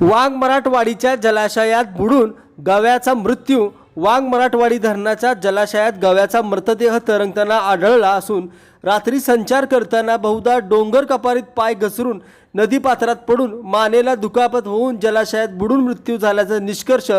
वाघ मराठवाडीच्या जलाशयात बुडून गव्याचा मृत्यू. वाघ मराठवाडी धरणाच्या जलाशयात गव्याचा मृतदेह तरंगताना आढळला असून रात्री संचार करताना बहुधा डोंगर कपारीत पाय घसरून नदीपात्रात पडून मानेला दुखापत होऊन जलाशयात बुडून मृत्यू झाल्याचा निष्कर्ष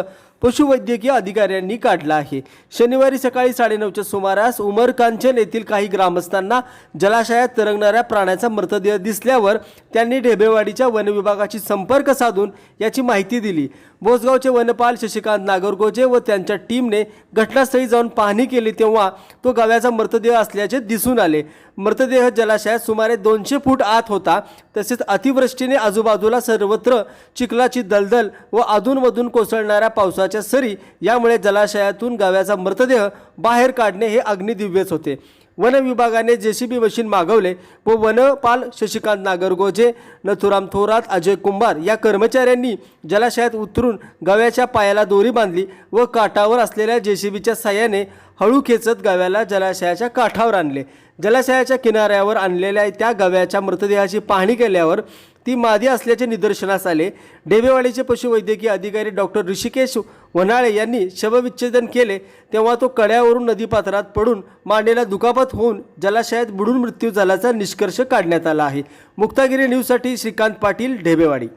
पशुवैद्यकीय अधिकाऱ्यांनी काढला आहे. शनिवारी सकाळी साडेनऊच्या सुमारास उमर कांचन येथील काही ग्रामस्थांना जलाशयात तरंगणाऱ्या प्राण्याचा मृतदेह दिसल्यावर त्यांनी ढेबेवाडीच्या वनविभागाशी संपर्क साधून याची माहिती दिली. बोसगावचे वनपाल शशिकांत नागरगोजे व त्यांच्या टीमने घटनास्थळी जाऊन पाहणी केली तेव्हा तो गव्याचा मृतदेह असल्याचे दिसून आले. मृतदेह जलाशयात सुमारे दोनशे फूट आत होता. तसेच अतिवृष्टीने आजूबाजूला सर्वत्र चिखलाची दलदल व अधूनमधून कोसळणाऱ्या पावसाच्या सरी यामुळे जलाशयातून गव्याचा मृतदेह बाहेर काढणे हे अग्निदिव्यच होते. वन विभागाने जेसीबी मशीन मागवले. व वनपाल शशिकांत नागरगोजे नथुराम थोरात अजय कुंभार या कर्मचाऱ्यांनी जलाशयात उतरून गव्याच्या पायाला दोरी बांधली व काठावर असलेल्या जेसीबीच्या साह्याने हळू खेचत गव्याला जलाशयाच्या काठावर आणले. जलाशयाच्या किनाऱ्यावर आणलेल्या त्या गव्याच्या मृतदेहाची पाहणी केल्यावर ती मादी असल्याचे निदर्शनास आले. डेबेवाडीचे पशुवैद्यकीय अधिकारी डॉक्टर ऋषिकेश वनाळे यांनी शवविच्छेदन केले. तेव्हा तो कड्यावरून नदीपात्रात पडून मांडेला दुखापत होऊन जलाशयात बुडून मृत्यू झाल्याचा निष्कर्ष काढण्यात आला आहे. मुक्तागिरी न्यूजसाठी श्रीकांत पाटील ढेबेवाडी